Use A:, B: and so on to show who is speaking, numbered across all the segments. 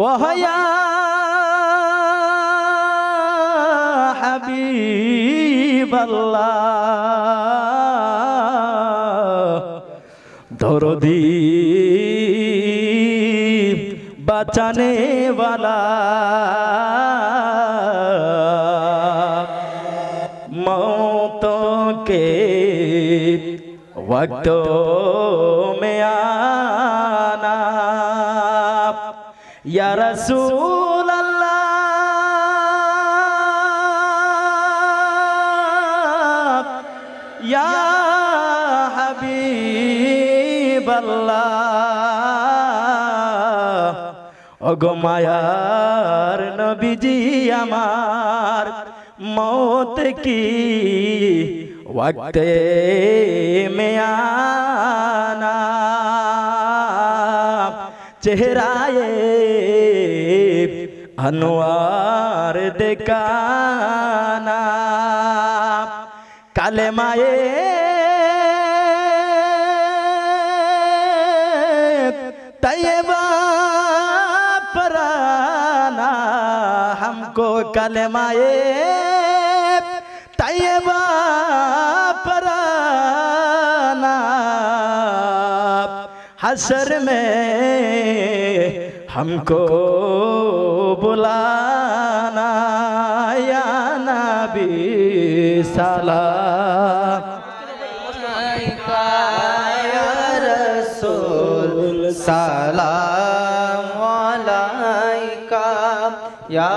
A: ওয়া ইয়া হাবিব আল্লাহ দরদি বাঁচানে वाला मौतों के वक्तों में आना রসুল অগমায়ার নবীজি আমার মত কি? ওয়াক্তে মেয়ানা। চেহারায়ে انوار دکانا کلمہ طیبہ پرانا ہم کو کلمہ طیبہ پرانا حسر میں हमको बुलाना या नबी सलाम
B: या रसूल सलाम अलैका या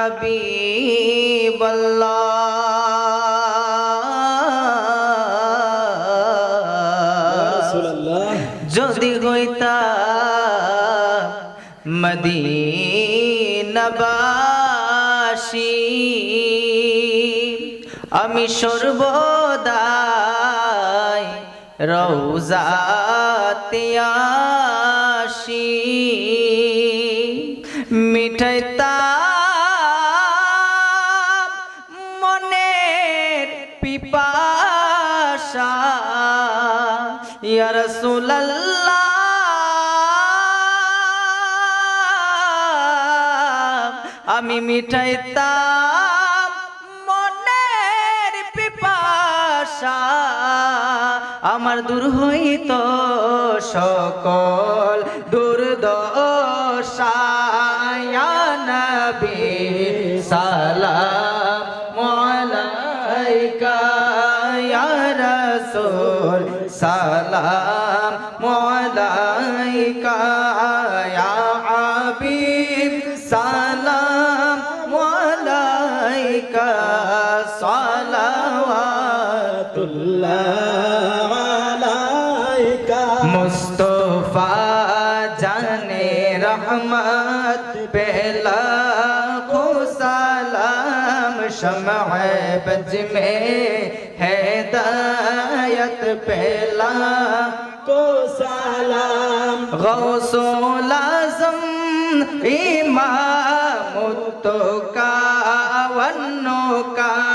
B: حبيب الله যদি হইতা মদিনাবাসী আমি সর্বদাই রৌজাতে আসি মিঠাইতা আমি মিঠাইতাম মনের পিপাসা। আমার দূর হইত সকল দুর্দশা। মুস্তফা জানে রহমত পেলা खो सलाम शमअ बज में हिदायत पहला को सलाम गौसुल आज़म इमाम तो का वन्नो का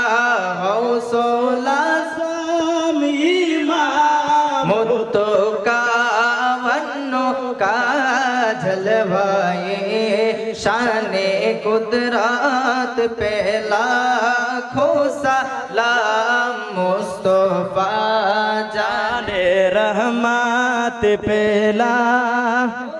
A: جلوائے شانِ قدرات پہ لاکھوں سلام مصطفیٰ جانِ رحمات
B: پہ لاکھوں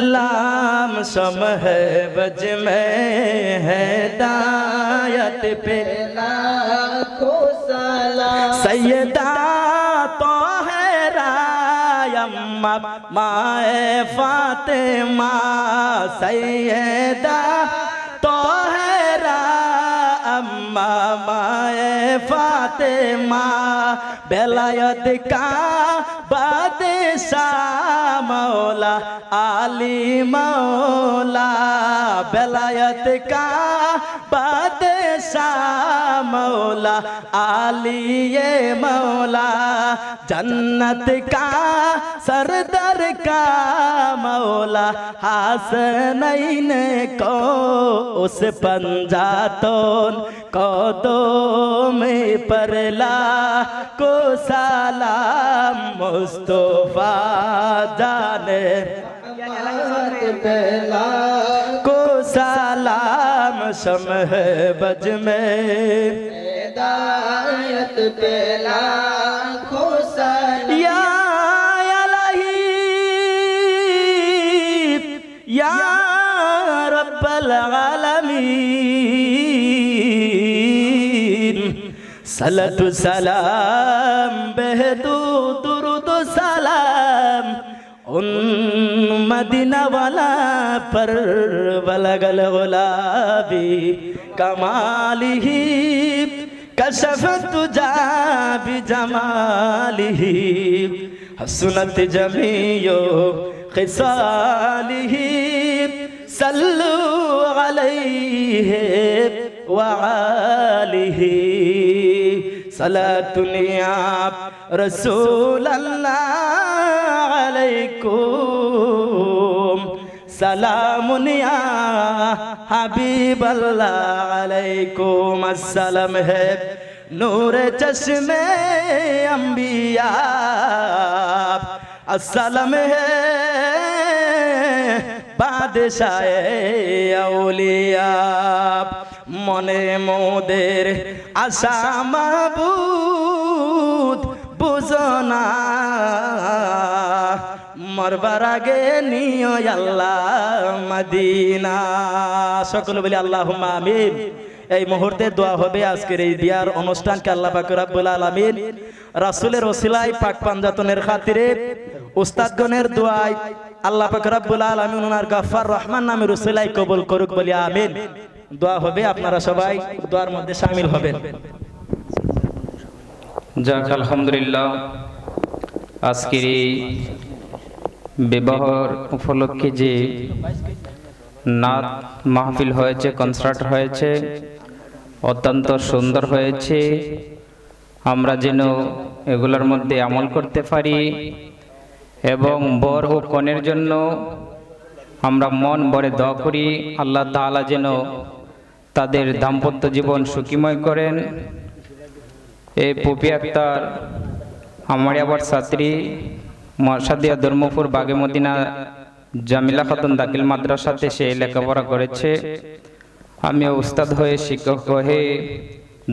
A: لام سم ہے بج میں ہے دایت پہ لاکھوں سلام سیدہ মা মায়ে ফাতে মা সৈয়দা তোহরা আম্মা মায়ে ফাতে মা বেলায়ত কা বাদশা مولا، علی مولا، بلایت کا بادشاہ مولا، علی مولا، جنت کا سردر کا مولا، حسنین کو اس پنجاتون
B: قدوم
A: میں پرلا کو سلام مصطفیٰ
B: جانے پہلا کو سلام
A: شمح بج میں ہدایت پہلا کو سلام সালাতু সালাম বেহেদু দুরুদ সালাম। উন মদিনাওয়ালা পর বলগল গোলাবি, কমালিহি কশফত জাবি জামালিহি, হসনত জমিয়ো খিসালিহি, সাল্লু আলাইহি ওয়া আলিহি। সালাতুন ইয়া রাসূলুল্লাহ আলাইকুম। সালামুন ইয়া হাবিবাল্লাহ আলাইকুম। আসসালাম হে নূর চশমে আম্বিয়া। আসসালাম হে বাদশাহ আউলিয়া। মনে মোদের আশা মাবুদ বুঝনা মরবার আগে নিও আল্লাহ মদিনা। সকল বলি আল্লাহ আমিন। এই মুহূর্তে দোয়া হবে আজকের এই বিয়ার অনুষ্ঠানকে আল্লাহ পাক রাব্বুল আলামিন রাসূলের ওসিলায় পাক পাঞ্জাতনের খাতিরে উস্তাদগণের দোয়ায় আল্লাহ পাক রাব্বুল আলামিন ওনার গাফফার রহমান নামের ওসিলায় কবুল করুক বলি আমিন। দোয়া হবে আপনারা সবাই, দোয়ার মধ্যে সামিল হবেন।
C: যাক, আলহামদুলিল্লাহ। আজকের এই বিবাহর উপলক্ষে যে নাচ মাহফিল হয়েছে কনসার্ট হয়েছে, অত্যন্ত সুন্দর হয়েছে, আমরা যেন এগুলোর মধ্যে আমল করতে পারি এবং বর ও কনের জন্য আমরা মন ভরে দোয়া করি, আল্লাহ তাআলা যেন তাদের দাম্পত্য জীবন সুখীময় করেন। এই পপি আক্তার আমার আবার ছাত্রী মরসাদিয়া ধর্মপুর, বাগে মদিনা, জামিলা খাতুন দাখিল মাদ্রাসাতে সে লেখাপড়া করেছে। আমি উস্তাদ হয়ে শিক্ষক হয়ে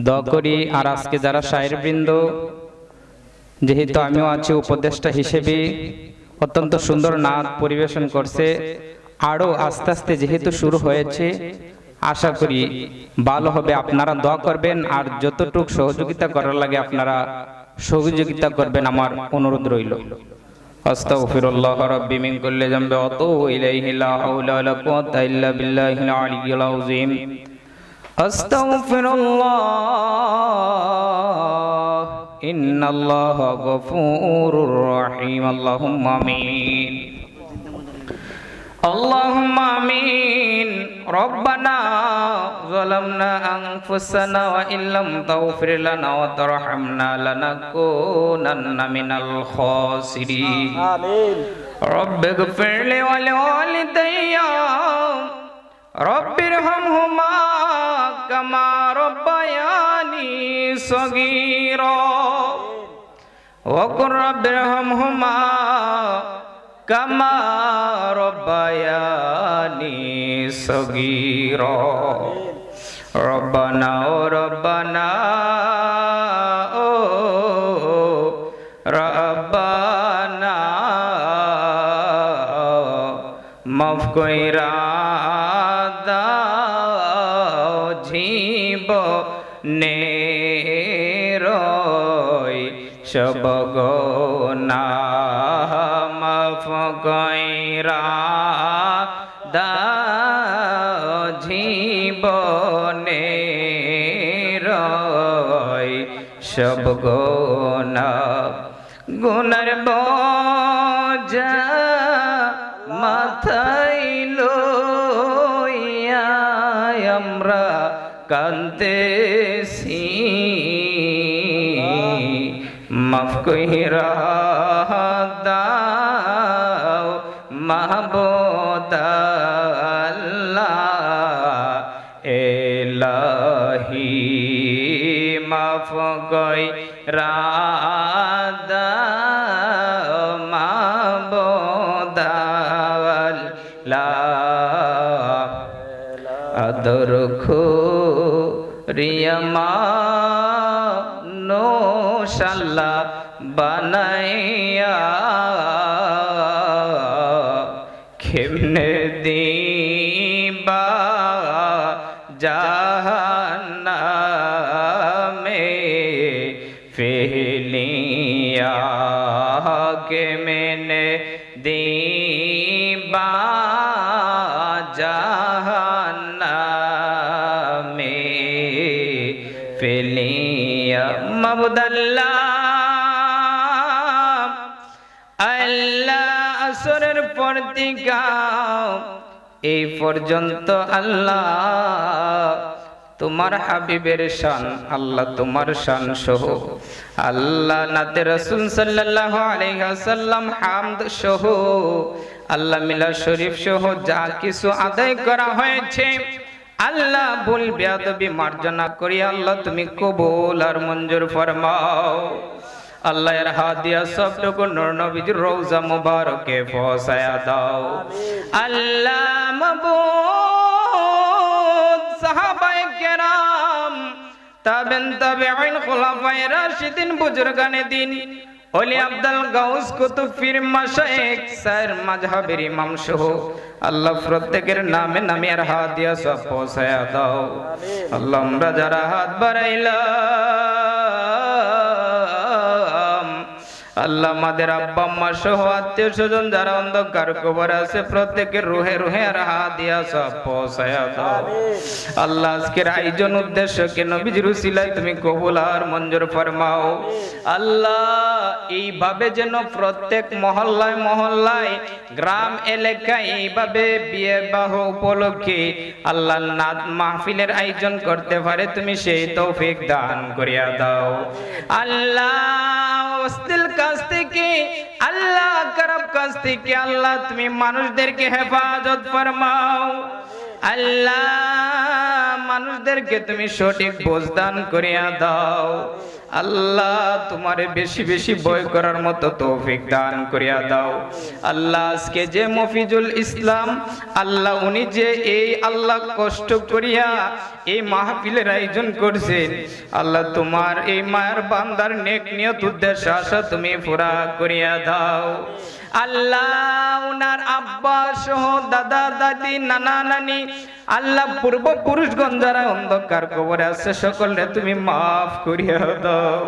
C: দ করি আর আজকে যারা শায়ের বৃন্দ যেহেতু আমিও আছি উপদেষ্টা হিসেবে, অত্যন্ত সুন্দর নাচ পরিবেশন করছে। আরও আস্তে আস্তে যেহেতু শুরু হয়েছে আশা করি ভালো হবে আপনারা দোয়া করবেন আর যতটুক সহযোগিতা করার লাগে আপনারা সহযোগিতা করবেন আমার অনুরোধ রইল আস্তাগফিরুল্লাহ রাব্বি মিন কুল্লি যামবি ওয়া আতুবু ইলাইহি লা হাওলা ওয়া লা কুওয়াতা ইল্লা বিল্লাহিল আলিয়্যিল আযীম আস্তাগফিরুল্লাহ ইন্নাল্লাহ গফুরুর রহিম আল্লাহুম্মা আমিন اللهم امين ربنا ظلمنا انفسنا وان لم تغفر لنا وترحمنا لنكونن من الخاسرين رب اغفر لي ولوالدي رب ارحمهما كما ربياني صغيرا وقل رب ارحمهما كما ربياني صغيرا ربنا ربنا ربنا কইরা দাও জীব নেরয় সব গোনা মাফ কইরা দাও জীবনে রয় সব গোনা গুনার বোঝা মাথায় লইয়া আমরা কান্দেছি মাফ কইরা দাও মাহবুদ এলাহি মাফ কই দাও মাহবুদ আল্লাহ আদর রিয়ামা নোশাল্লা বানাইয়া কে মেনে দিবা জাহান্নামে ফেলিয়া মাবুদাল্লাহ আল্লাহ আসরের পর দিগাও এই পর্যন্ত আল্লাহ তোমার হাবিবের শান, আল্লাহ তোমার শান সহ। আল্লাহ নাতে রসুল সাল্লাল্লাহু আলাইহি ওয়াসাল্লাম হামদ সহ। আল্লাহ মিলা শরীফ সহ যা কিছু আদায় করা হয়েছে। আল্লাহ ভুল বেয়াদবি মার্জনা করি, আল্লাহ তুমি কবুল আর মঞ্জুর ফরমাও। আল্লাহ এর হাত দিয়া সবটুকু নূর রওজা মুবারকে পৌঁছায়া দাও। আল্লাহ মাবুদ তাবেন তাবে আইন খোলাফায় রাশিদিন, বুজুর্গানে দিন। হলি আব্দাল গাউস কুতুব পীর মাশায়েখ, স্যার মাযহাবের ইমাম সহ। আল্লাহ প্রত্যেকের নামে নামে আর হাত দিয়া সব পৌঁছায়া দাও। আল্লাহ আমরা যারা হাত বাড়াইলাম আল্লাহ আমাদের আব্বা আম্মা সহ আত্মীয় স্বজন যারা অন্ধকার কবর আছে প্রত্যেকের রুহে রুহে আর হাত দিয়া সব পৌঁছায়া দাও। আল্লাহ আজকের আয়োজন উদ্দেশ্য কে? নবীজির উসিলায় তুমি কবুল আর মঞ্জুর ফরমাও। আল্লাহ এইভাবে যেন প্রত্যেক মহল্লায় মহল্লায় গ্রাম এলাকায় এইভাবে বিয়ে বাহ উপলক্ষে আল্লাহ নাদ মাহফিলের আয়োজন করতে পারে তুমি সেই তৌফিক দান করিয়া দাও। আল্লাহ থেকে আল্লাহ খারাপ কাছ থেকে আল্লাহ তুমি মানুষদেরকে হেফাজত ফরমাও। আল্লাহ মানুষদেরকে তুমি সঠিক বোঝদান করিয়া দাও। আল্লাহ তোমারে বেশি বেশি বই করার মতো তৌফিক দান করিয়া দাও। আল্লাহ আজকে যে মফিজুল ইসলাম, আল্লাহ উনি যে এই আল্লাহ কষ্ট করিয়া এই মাহফিলের আয়োজন করছেন, আল্লাহ তোমার এই মায়ের বান্দার নেক নিয়ত উদ্দেশ্য আশা তুমি পুরা করিয়া দাও। আল্লাহ উনার আব্বা সহ দাদা দাদি, নানা নানি আল্লাহ পূর্ব পুরুষগণ যারা অন্ধকার কবরে আছে সকলে তুমি মাফ করিয়া দাও।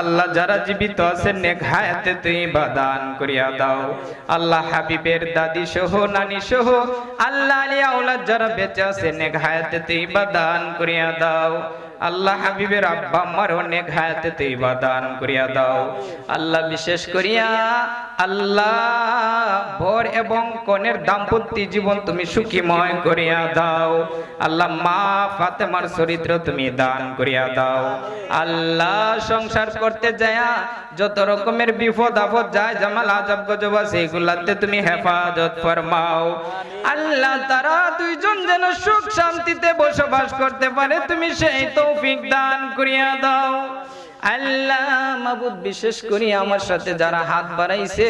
C: আল্লাহ যারা জীবিত আছে নেক হায়াতে তুমি বাদান করিয়া দাও। আল্লাহ হাবিবের দাদি সহ নানি সহ আল্লাহ আলিয়া যারা বেঁচে আছে নেক হায়াতে তুমি বাদান করিয়া দাও। আল্লাহ হাবিবের আব্বা আমার অনেক হায়াতে তুই দান করিয়া দাও। আল্লাহ বিশেষ করিয়া আল্লাহ এবং কনের দাম্পত্য জীবন তুমি সুখীময় করিয়া দাও। আল্লাহ মা ফাতেমার চরিত্র তুমি দান করিয়া দাও। আল্লাহ সংসার করতে যায়া যত রকমের বিপদ আপদ যায়, জামাল, আজব, গজব আছে, এগুলাতে তুমি হেফাজত ফরমাও। আল্লাহ তারা দুইজন যেন সুখ শান্তিতে বসবাস করতে পারে, তুমি সেই তৌফিক দান করিয়া দাও। আল্লাহ মাবুদ বিশেষ করি আমার সাথে যারা হাত বাড়াইছে